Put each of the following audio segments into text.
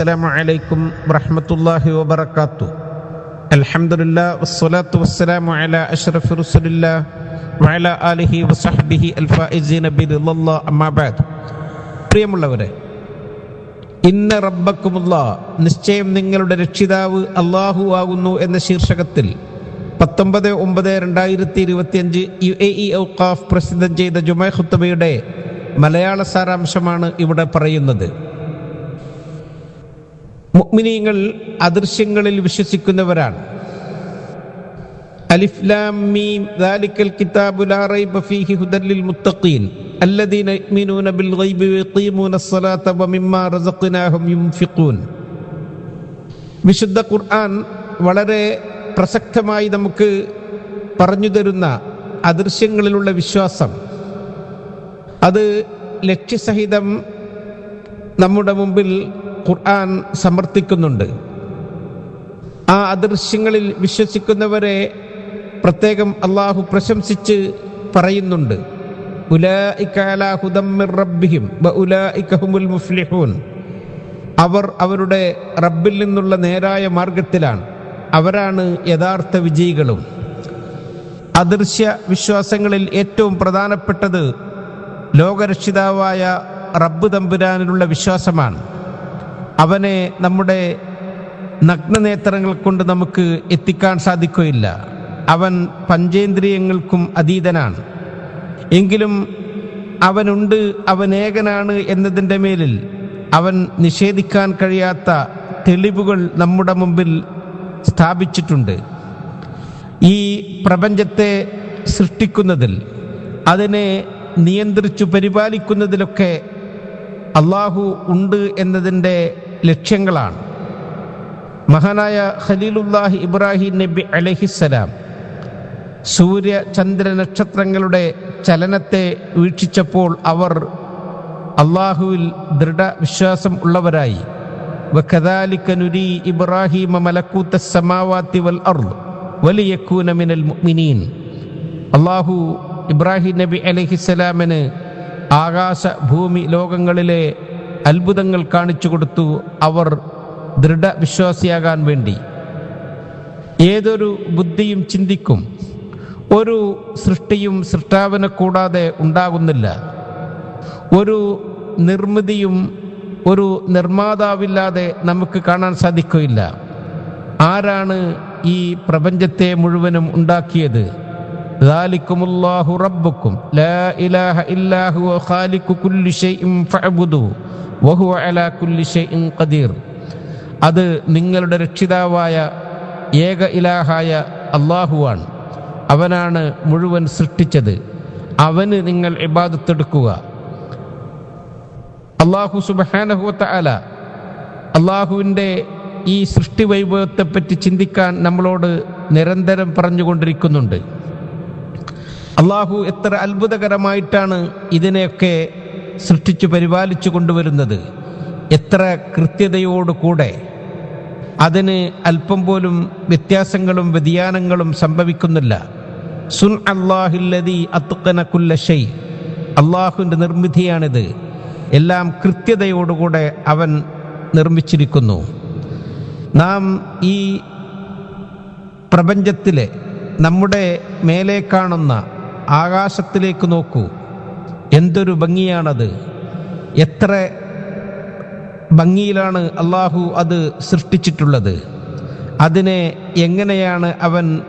السلام عليكم ورحمة الله وبركاته الحمد لله والصلاة والسلام على أشرف رسول الله وعلى آله وصحبه الفائزين برضا الله أما بعد പ്രിയമുള്ളവരെ ഇന്ന റബ്ബക്കുമുള്ള നിശ്ചയം നിങ്ങളുടെ രക്ഷിതാവ് അള്ളാഹു ആകുന്നു എന്ന ശീർഷകത്തിൽ പത്തൊമ്പത് ഒമ്പത് രണ്ടായിരത്തി ഇരുപത്തിയഞ്ച് യു എ ഇ ഔക്കാഫ് പ്രസിദ്ധം ചെയ്ത ജുമൈ ഖുത്തബയുടെ മലയാള സാരാംശമാണ് ഇവിടെ പറയുന്നത് മുഗ്മിനീങ്ങൾ അദൃശ്യങ്ങളിൽ വിശ്വസിക്കുന്നവരാണ്. വിശുദ്ധ ഖുർആൻ വളരെ പ്രസക്തമായി നമുക്ക് പറഞ്ഞു തരുന്ന അദൃശ്യങ്ങളിലുള്ള വിശ്വാസം. അത് ലക്ഷ്യസഹിതം നമ്മുടെ മുമ്പിൽ ഖുർആൻ സമർത്ഥിക്കുന്നുണ്ട്. ആ അദൃശ്യങ്ങളിൽ വിശ്വസിക്കുന്നവരെ പ്രത്യേകം അള്ളാഹു പ്രശംസിച്ച് പറയുന്നുണ്ട്. അവർ അവരുടെ റബ്ബിൽ നിന്നുള്ള നേരായ മാർഗത്തിലാണ്. അവരാണ് യഥാർത്ഥ വിജയികളും. അദൃശ്യ വിശ്വാസങ്ങളിൽ ഏറ്റവും പ്രധാനപ്പെട്ടത് ലോകരക്ഷിതാവായ റബ്ബ് തമ്പുരാനിലുള്ള വിശ്വാസമാണ്. അവനെ നമ്മുടെ നഗ്നനേത്രങ്ങൾ കൊണ്ട് നമുക്ക് എത്തിക്കാൻ സാധിക്കുകയില്ല. അവൻ പഞ്ചേന്ദ്രിയങ്ങൾക്കും അതീതനാണ്. എങ്കിലും അവനുണ്ട് അവൻ ഏകനാണ് എന്നതിന്റെ മേലിൽ അവൻ നിഷേധിക്കാൻ കഴിയാത്ത തെളിവുകൾ നമ്മുടെ മുമ്പിൽ സ്ഥാപിച്ചിട്ടുണ്ട്. ഈ പ്രപഞ്ചത്തെ സൃഷ്ടിക്കുന്നതിൽ അതിനെ നിയന്ത്രിച്ചു പരിപാലിക്കുന്നതിലൊക്കെ അള്ളാഹു ഉണ്ട് എന്നതിന്റെ ലക്ഷ്യങ്ങളാണ്. മഹാനായ ഖലീലുല്ലാഹി ഇബ്രാഹിം നബി അലഹിസ്സലാം സൂര്യ ചന്ദ്ര നക്ഷത്രങ്ങളുടെ ചലനത്തെ വീക്ഷിച്ചപ്പോൾ അവർ അള്ളാഹുവിൽ ദൃഢവിശ്വാസം ഉള്ളവരായി. വഖദാലിക്കനുരി ഇബ്രാഹിമ മലക്കൂത്ത സമാവാത്തി വൽ അർദ് വലിയക്കൂന മിനൽ മുഅ്മിനീൻ. അള്ളാഹു ഇബ്രാഹിം നബി അലഹിസ്സലാമിന് ആകാശ ഭൂമി ലോകങ്ങളിലെ അത്ഭുതങ്ങൾ കാണിച്ചു കൊടുത്തു അവർ ദൃഢവിശ്വാസിയാകാൻ വേണ്ടി. ഏതൊരു ബുദ്ധിയും ചിന്തിക്കും. ഒരു സൃഷ്ടിയും സൃഷ്ടാവിനെ കൂടാതെ ഉണ്ടാകുന്നില്ല. ഒരു നിർമ്മിതിയും ഒരു നിർമ്മാതാവില്ലാതെ നമുക്ക് കാണാൻ സാധിക്കുകയില്ല. ആരാണ് ഈ പ്രപഞ്ചത്തെ മുഴുവനും ഉണ്ടാക്കിയത്? ദാലിക്കുമുല്ലാഹു റബ്ബുക്കും ലാ ഇലാഹ ഇല്ലാഹു ഖാലിഖു കുല്ലി ഷൈഇൻ ഫഅബ്ദുഹു വഹുവ അലാ കുല്ലി ഷൈഇൻ ഖദീർ അത് നിങ്ങളുടെ രക്ഷിതാവായ ഏക ഇലാഹായ അള്ളാഹുവാണ് അവനാണ് മുഴുവൻ സൃഷ്ടിച്ചത്. അവന് നിങ്ങൾ ഇബാദത്തെടുക്കുക. അള്ളാഹു സുബാനഹുവത്ത അല അള്ളാഹുവിന്റെ ഈ സൃഷ്ടി വൈഭവത്തെപ്പറ്റി ചിന്തിക്കാൻ നമ്മളോട് നിരന്തരം പറഞ്ഞുകൊണ്ടിരിക്കുന്നുണ്ട്. അള്ളാഹു എത്ര അത്ഭുതകരമായിട്ടാണ് ഇതിനെയൊക്കെ സൃഷ്ടിച്ചു പരിപാലിച്ചു കൊണ്ടുവരുന്നത്. എത്ര കൃത്യതയോടുകൂടെ അതിന് അല്പം പോലും വ്യത്യാസങ്ങളും വ്യതിയാനങ്ങളും സംഭവിക്കുന്നില്ല. സുൻ അള്ളാഹുല്ലതി അത്തുക്കനക്കുല്ല ഷെയ് അള്ളാഹുവിന്റെ നിർമ്മിതിയാണിത്. എല്ലാം കൃത്യതയോടുകൂടെ അവൻ നിർമ്മിച്ചിരിക്കുന്നു. നാം ഈ പ്രപഞ്ചത്തിലെ നമ്മുടെ മേലെ കാണുന്ന ആകാശത്തിലേക്ക് നോക്കൂ. എന്തൊരു ഭംഗിയാണത്. എത്ര ഭംഗിയിലാണ് അള്ളാഹു അത് സൃഷ്ടിച്ചിട്ടുള്ളത്. അതിനെ എങ്ങനെയാണ് അവൻ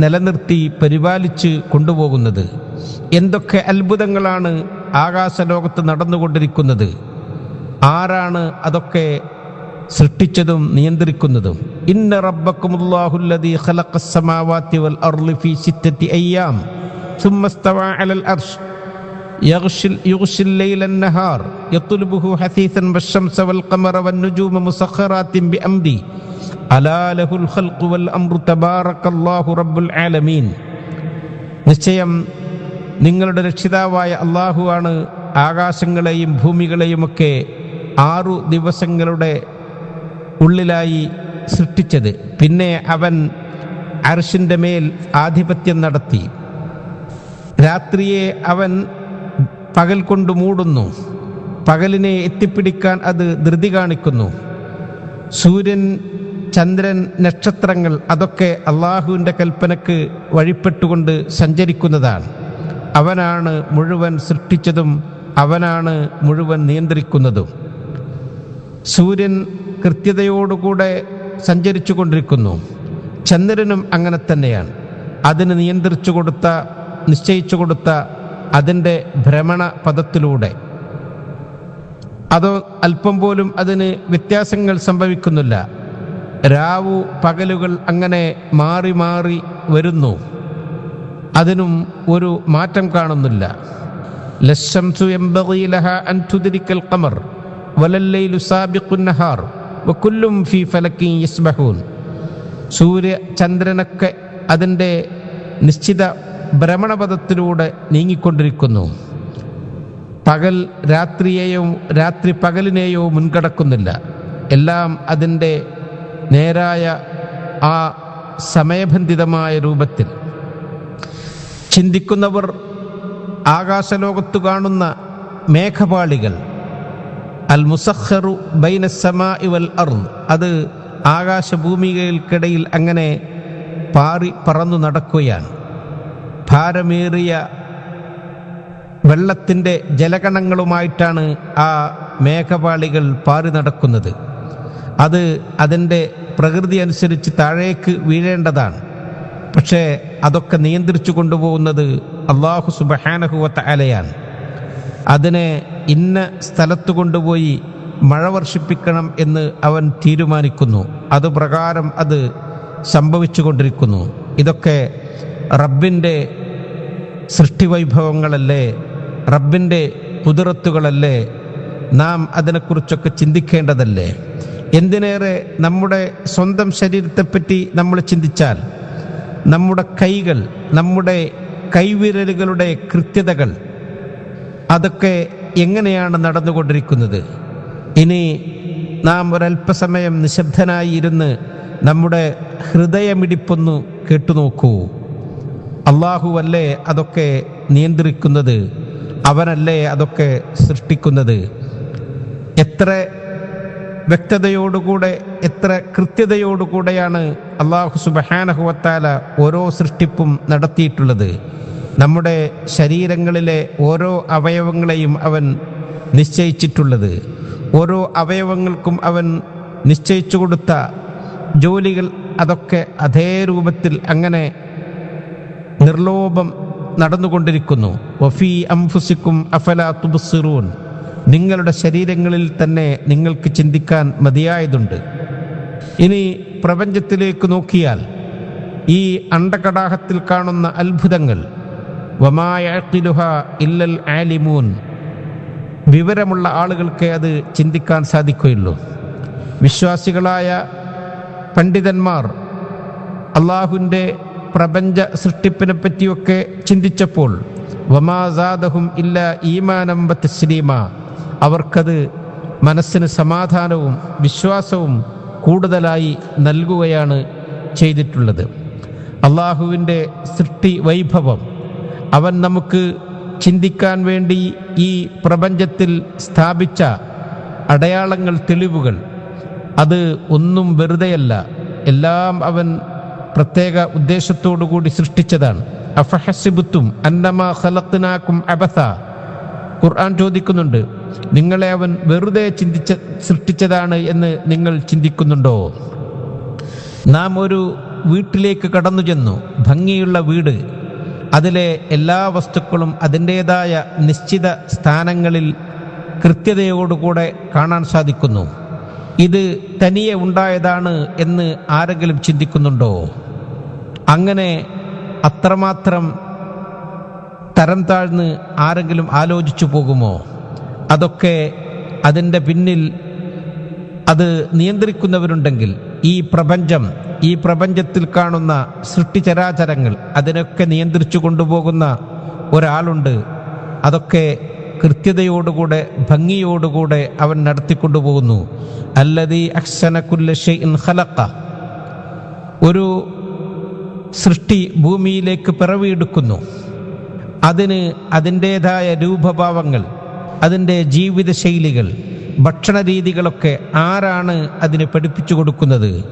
നിലനിർത്തി പരിപാലിച്ച് കൊണ്ടുപോകുന്നത്. എന്തൊക്കെ അത്ഭുതങ്ങളാണ് ആകാശലോകത്ത് നടന്നുകൊണ്ടിരിക്കുന്നത്. ആരാണ് അതൊക്കെ സൃഷ്ടിച്ചതും നിയന്ത്രിക്കുന്നതും. ഇന്ന റബ്ബക്കുമുല്ലാഹുല്ലദീ ഖലഖസ് സമാവാതി വൽ അർളി ഫീ സിത്തത്തി അയ്യാം. ثم استوى على الأرش يغشي, يغشي الليل النهار يطلبه حثيثا والشمس والقمر والنجوم مسخرات بأمري ألا له الخلق والأمر تبارك الله رب العالمين നിശ്ചയം നിങ്ങളുടെ രക്ഷിതാവായ അള്ളാഹുവാണ് ആകാശങ്ങളെയും ഭൂമികളെയുമൊക്കെ ആറു ദിവസങ്ങളുടെ ഉള്ളിലായി സൃഷ്ടിച്ചത് പിന്നെ അവൻ അർഷിൻ്റെ മേൽ ആധിപത്യം നടത്തി രാത്രിയെ അവൻ പകൽ കൊണ്ട് മൂടുന്നു. പകലിനെ എത്തിപ്പിടിക്കാൻ അത് ധൃതി കാണിക്കുന്നു. സൂര്യൻ ചന്ദ്രൻ നക്ഷത്രങ്ങൾ അതൊക്കെ അള്ളാഹുവിന്റെ കൽപ്പനക്ക് വഴിപ്പെട്ടുകൊണ്ട് സഞ്ചരിക്കുന്നതാണ്. അവനാണ് മുഴുവൻ സൃഷ്ടിച്ചതും അവനാണ് മുഴുവൻ നിയന്ത്രിക്കുന്നതും. സൂര്യൻ കൃത്യതയോടുകൂടെ സഞ്ചരിച്ചു കൊണ്ടിരിക്കുന്നു ചന്ദ്രനും അങ്ങനെ തന്നെയാണ്. അതിന് നിയന്ത്രിച്ചു കൊടുത്ത നിശ്ചയിച്ചു കൊടുത്ത അതിന്റെ ഭ്രമണ പദത്തിലൂടെ അതോ അല്പം പോലും അതിന് വ്യത്യാസങ്ങൾ സംഭവിക്കുന്നില്ല. രാവു പകലുകൾ അങ്ങനെ മാറി മാറി വരുന്നു. അതിനും ഒരു മാറ്റം കാണുന്നില്ല. സൂര്യ ചന്ദ്രനൊക്കെ അതിന്റെ നിശ്ചിത ഭ്രമണപഥത്തിലൂടെ നീങ്ങിക്കൊണ്ടിരിക്കുന്നു. പകൽ രാത്രിയെയോ രാത്രി പകലിനെയോ മുൻകടക്കുന്നില്ല. എല്ലാം അതിന്റെ നേരായ ആ സമയബന്ധിതമായ രൂപത്തിൽ. ചിന്തിക്കുന്നവർ ആകാശലോകത്തു കാണുന്ന മേഘപാളികൾ അൽ മുസഹറു ബൈന ഇവൽ വൽ അർദ് അത് ആകാശഭൂമികൾക്കിടയിൽ അങ്ങനെ പാറി പറന്നു നടക്കുകയാണ്. ഭാരമേറിയ വെള്ളത്തിന്റെ ജലകണങ്ങളുമായിട്ടാണ് ആ മേഘപാളികൾ പാറി നടക്കുന്നത്. അത് അതിന്റെ പ്രകൃതി അനുസരിച്ച് താഴേക്ക് വീഴേണ്ടതാണ്. പക്ഷേ അതൊക്കെ നിയന്ത്രിച്ചു കൊണ്ടുപോകുന്നത് അള്ളാഹു സുബഹാനഹുവത്ത അലയാണ് അതിനെ ഇന്ന സ്ഥലത്ത് കൊണ്ടുപോയി മഴ വർഷിപ്പിക്കണം എന്ന് അവൻ തീരുമാനിക്കുന്നു. അത് പ്രകാരം അത് സംഭവിച്ചു കൊണ്ടിരിക്കുന്നു. ഇതൊക്കെ റബ്ബിന്റെ സൃഷ്ടിവൈഭവങ്ങളല്ലേ? റബ്ബിന്റെ കുതിരത്തുകളല്ലേ? നാം അതിനെക്കുറിച്ചൊക്കെ ചിന്തിക്കേണ്ടതല്ലേ? എന്തിനേറെ നമ്മുടെ സ്വന്തം ശരീരത്തെപ്പറ്റി നമ്മൾ ചിന്തിച്ചാൽ നമ്മുടെ കൈകൾ നമ്മുടെ കൈവിരലുകളുടെ കൃത്യതകൾ അതൊക്കെ എങ്ങനെയാണ് നടന്നുകൊണ്ടിരിക്കുന്നത്? ഇനി നാം ഒരല്പസമയം നിശബ്ദനായി ഇരുന്ന് നമ്മുടെ ഹൃദയമിടിപ്പൊന്നു കേട്ടുനോക്കൂ. അള്ളാഹുവല്ലേ അതൊക്കെ നിയന്ത്രിക്കുന്നത്? അവനല്ലേ അതൊക്കെ സൃഷ്ടിക്കുന്നത്? എത്ര വ്യക്തതയോടുകൂടെ എത്ര കൃത്യതയോടുകൂടെയാണ് അള്ളാഹു സുബഹാനഹുവത്താല ഓരോ സൃഷ്ടിപ്പും നടത്തിയിട്ടുള്ളത്? നമ്മുടെ ശരീരങ്ങളിലെ ഓരോ അവയവങ്ങളെയും അവൻ നിശ്ചയിച്ചിട്ടുള്ളത്. ഓരോ അവയവങ്ങൾക്കും അവൻ നിശ്ചയിച്ചു കൊടുത്ത ജോലികൾ അതൊക്കെ അതേ രൂപത്തിൽ അങ്ങനെ നിർലോഭം നടന്നുകൊണ്ടിരിക്കുന്നു. വഫി അംഫുസിക്കും അഫല തുബ്സിറൂൻ. നിങ്ങളുടെ ശരീരങ്ങളിൽ തന്നെ നിങ്ങൾക്ക് ചിന്തിക്കാൻ മതിയായതുണ്ട്. ഇനി പ്രപഞ്ചത്തിലേക്ക് നോക്കിയാൽ ഈ അണ്ടകടാഹത്തിൽ കാണുന്ന അത്ഭുതങ്ങൾ വമായത്തിലുഹ ഇല്ലൽ ആലിമൂൻ. വിവരമുള്ള ആളുകൾക്കേ അത് ചിന്തിക്കാൻ സാധിക്കുകയുള്ളൂ. വിശ്വാസികളായ പണ്ഡിതന്മാർ അള്ളാഹുവിന്റെ പ്രപഞ്ച സൃഷ്ടിപ്പിനെ പറ്റിയൊക്കെ ചിന്തിച്ചപ്പോൾ വമാസാദഹും ഇല്ല ഈമാനം തസ്ലീമ. അവർക്കത് മനസ്സിന് സമാധാനവും വിശ്വാസവും കൂടുതലായി നൽകുകയാണ് ചെയ്തിട്ടുള്ളത്. അള്ളാഹുവിന്റെ സൃഷ്ടി വൈഭവം. അവൻ നമുക്ക് ചിന്തിക്കാൻ വേണ്ടി ഈ പ്രപഞ്ചത്തിൽ സ്ഥാപിച്ച അടയാളങ്ങൾ തെളിവുകൾ. അത് ഒന്നും വെറുതെയല്ല. എല്ലാം അവൻ പ്രത്യേക ഉദ്ദേശത്തോടു കൂടി സൃഷ്ടിച്ചതാണ്. അഫഹസിബുത്തും അന്നമാ അബസ ഖുർആൻ ചോദിക്കുന്നുണ്ട് നിങ്ങളെ അവൻ വെറുതെ ചിന്തിച്ച സൃഷ്ടിച്ചതാണ് എന്ന് നിങ്ങൾ ചിന്തിക്കുന്നുണ്ടോ? നാം ഒരു വീട്ടിലേക്ക് കടന്നു ചെന്നു ഭംഗിയുള്ള വീട്. അതിലെ എല്ലാ വസ്തുക്കളും അതിന്റെതായ നിശ്ചിത സ്ഥാനങ്ങളിൽ കൃത്യതയോടുകൂടെ കാണാൻ സാധിക്കുന്നു. ഇത് തനിയെ ഉണ്ടായതാണ് എന്ന് ആരെങ്കിലും ചിന്തിക്കുന്നുണ്ടോ? അങ്ങനെ അത്രമാത്രം തരം താഴ്ന്ന് ആരെങ്കിലും ആലോചിച്ചു പോകുമോ? അതൊക്കെ അതിന്റെ പിന്നിൽ അത് നിയന്ത്രിക്കുന്നവരുണ്ടെങ്കിൽ ഈ പ്രപഞ്ചം ഈ പ്രപഞ്ചത്തിൽ കാണുന്ന സൃഷ്ടിചരാചരങ്ങൾ അതിനൊക്കെ നിയന്ത്രിച്ചു കൊണ്ടുപോകുന്ന ഒരാളുണ്ട്. അതൊക്കെ കൃത്യതയോടുകൂടെ ഭംഗിയോടുകൂടെ അവൻ നടത്തിക്കൊണ്ടുപോകുന്നു. അല്ലതി അക്സനക്കുല്ല ഷെയ്ൻ ഒരു സൃഷ്ടി ഭൂമിയിലേക്ക് പിറവിയെടുക്കുന്നു. അതിന് അതിന്റേതായ രൂപഭാവങ്ങൾ അതിന്റെ ജീവിതശൈലികൾ ഭക്ഷണ രീതികളൊക്കെ ആരാണ് അതിന് പഠിപ്പിച്ചു കൊടുക്കുന്നത്?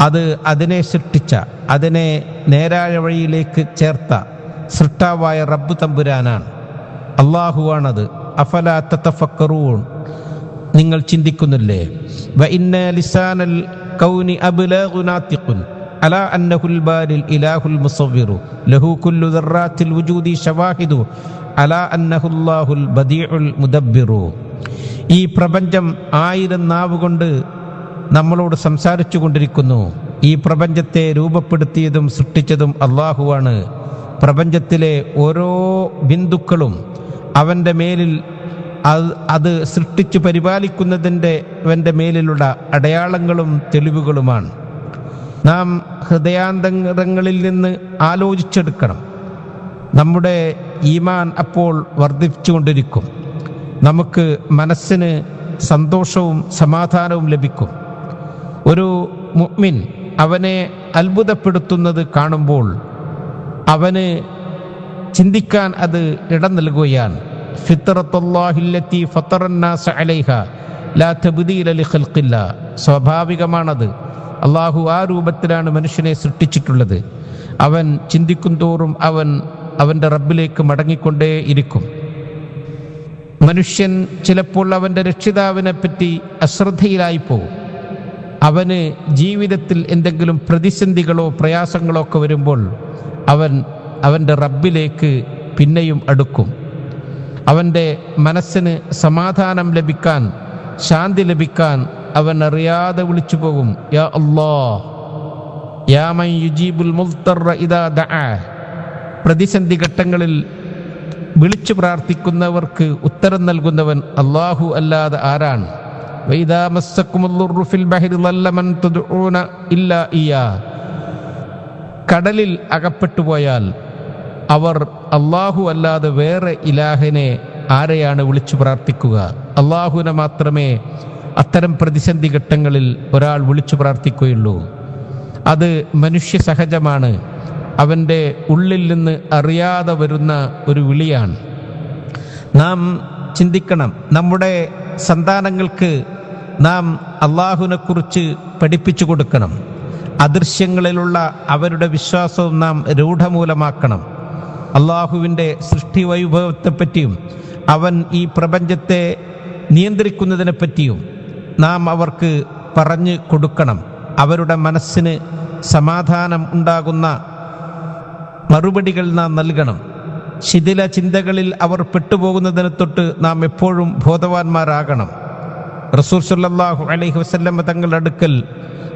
അത് അതിനെ സൃഷ്ടിച്ച അതിനെ നേരായ വഴിയിലേക്ക് ചേർത്ത സൃഷ്ടാവായ റബ്ബു തമ്പുരാനാണ്. അള്ളാഹുവാണത് അഫലാ തത്തഫക്കറൂൺ നിങ്ങൾ ചിന്തിക്കുന്നില്ലേ? ഈ പ്രപഞ്ചം ആയിരം നാവ് കൊണ്ട് നമ്മളോട് സംസാരിച്ചു കൊണ്ടിരിക്കുന്നു. ഈ പ്രപഞ്ചത്തെ രൂപപ്പെടുത്തിയതും സൃഷ്ടിച്ചതും അള്ളാഹുവാണ്. പ്രപഞ്ചത്തിലെ ഓരോ ബിന്ദുക്കളും അവന്റെ മേലിൽ അത് അത് സൃഷ്ടിച്ചു പരിപാലിക്കുന്നതിന്റെ അവന്റെ മേലിലുള്ള അടയാളങ്ങളും തെളിവുകളുമാണ്. നാം ഹൃദയാന്തരങ്ങളിൽ നിന്ന് ആലോചിച്ചെടുക്കണം. നമ്മുടെ ഈമാൻ അപ്പോൾ വർദ്ധിച്ചുകൊണ്ടിരിക്കും. നമുക്ക് മനസ്സിന് സന്തോഷവും സമാധാനവും ലഭിക്കും. ഒരു മുഅ്മിൻ അവനെ അത്ഭുതപ്പെടുത്തുന്നത് കാണുമ്പോൾ അവന് ചിന്തിക്കാൻ അത് ഇടം നൽകുകയാണ്. സ്വാഭാവികമാണത്. അള്ളാഹു ആ രൂപത്തിലാണ് മനുഷ്യനെ സൃഷ്ടിച്ചിട്ടുള്ളത്. അവൻ ചിന്തിക്കും തോറും അവൻ അവന്റെ റബ്ബിലേക്ക് മടങ്ങിക്കൊണ്ടേ ഇരിക്കും. മനുഷ്യൻ ചിലപ്പോൾ അവന്റെ രക്ഷിതാവിനെ പറ്റി അശ്രദ്ധയിലായി പോകും അവന് ജീവിതത്തിൽ എന്തെങ്കിലും പ്രതിസന്ധികളോ പ്രയാസങ്ങളോ ഒക്കെ വരുമ്പോൾ അവൻ അവന്റെ റബ്ബിലേക്ക് പിന്നെയും അടുക്കും. അവന്റെ മനസ്സിന് സമാധാനം ലഭിക്കാൻ ശാന്തി ലഭിക്കാൻ അവൻ അറിയാതെ വിളിച്ചു പോകും. യാ അല്ലാ യാ മൻ യുജീബുൽ പ്രതിസന്ധി ഘട്ടങ്ങളിൽ വിളിച്ചു പ്രാർത്ഥിക്കുന്നവർക്ക് ഉത്തരം നൽകുന്നവൻ അള്ളാഹു അല്ലാതെ ആരാണ്? കടലിൽ അകപ്പെട്ടു പോയാൽ അവർ അള്ളാഹു അല്ലാതെ വേറെ ഇലാഹനെ ആരെയാണ് വിളിച്ചു പ്രാർത്ഥിക്കുക? അള്ളാഹുവിനെ മാത്രമേ അത്തരം പ്രതിസന്ധി ഘട്ടങ്ങളിൽ ഒരാൾ വിളിച്ചു പ്രാർത്ഥിക്കുകയുള്ളൂ. അത് മനുഷ്യ സഹജമാണ്. അവന്റെ ഉള്ളിൽ നിന്ന് അറിയാതെ വരുന്ന ഒരു വിളിയാണ്. നാം ചിന്തിക്കണം. നമ്മുടെ സന്താനങ്ങൾക്ക് നാം അള്ളാഹുവിനെക്കുറിച്ച് പഠിപ്പിച്ചു കൊടുക്കണം. അദൃശ്യങ്ങളിലുള്ള അവരുടെ വിശ്വാസവും നാം രൂഢമൂലമാക്കണം. അള്ളാഹുവിന്റെ സൃഷ്ടി വൈഭവത്തെപ്പറ്റിയും അവൻ ഈ പ്രപഞ്ചത്തെ നിയന്ത്രിക്കുന്നതിനെ പറ്റിയും നാം അവർക്ക് പറഞ്ഞു കൊടുക്കണം. അവരുടെ മനസ്സിന് സമാധാനം ഉണ്ടാകുന്ന മറുപടികൾ നാം നൽകണം. ശിഥില ചിന്തകളിൽ അവർ പെട്ടുപോകുന്നതിനെ തൊട്ട് നാം എപ്പോഴും ബോധവാന്മാരാകണം. റസൂർ സല്ലല്ലാഹു അലൈഹി വസല്ലം തങ്ങളുടെ അടുക്കൽ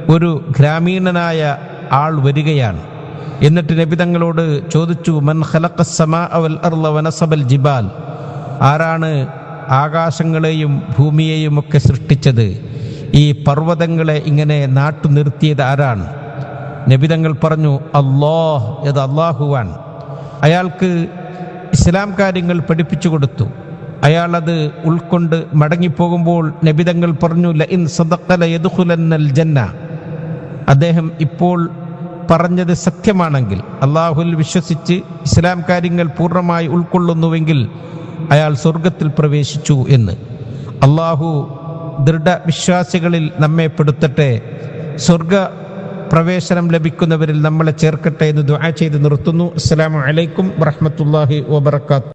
ഒരു ഗ്രാമീണനായ ആൾ വരികയാണ്. എന്നിട്ട് നബി തങ്ങളോട് ചോദിച്ചു മൻ വനസബൽ ജിബാൽ? ആരാണ് ആകാശങ്ങളെയും ഭൂമിയെയും ഒക്കെ സൃഷ്ടിച്ചത്? ഈ പർവതങ്ങളെ ഇങ്ങനെ നാട്ടു നിർത്തിയത് ആരാണ് നബിതങ്ങൾ പറഞ്ഞു അള്ളാഹ് ഇത് അള്ളാഹുവാൻ അയാൾക്ക് ഇസ്ലാം കാര്യങ്ങൾ പഠിപ്പിച്ചു കൊടുത്തു. അയാൾ അത് ഉൾക്കൊണ്ട് മടങ്ങിപ്പോകുമ്പോൾ നബിതങ്ങൾ പറഞ്ഞു ലഇൻ സദഖല ജന്ന. അദ്ദേഹം ഇപ്പോൾ പറഞ്ഞത് സത്യമാണെങ്കിൽ അള്ളാഹുൽ വിശ്വസിച്ച് ഇസ്ലാം കാര്യങ്ങൾ പൂർണമായി ഉൾക്കൊള്ളുന്നുവെങ്കിൽ അയാൾ സ്വർഗത്തിൽ പ്രവേശിച്ചു എന്ന്. അള്ളാഹു ദൃഢവിശ്വാസികളിൽ നമ്മെ പെടുത്തട്ടെ സ്വർഗ പ്രവേശനം ലഭിക്കുന്നവരിൽ നമ്മളെ ചേർക്കട്ടെ എന്ന് ദുആ ചെയ്ത് നിർത്തുന്നു. അസ്സലാമു അലൈക്കും വറഹ്മത്തുള്ളാഹി വബറകാത്തു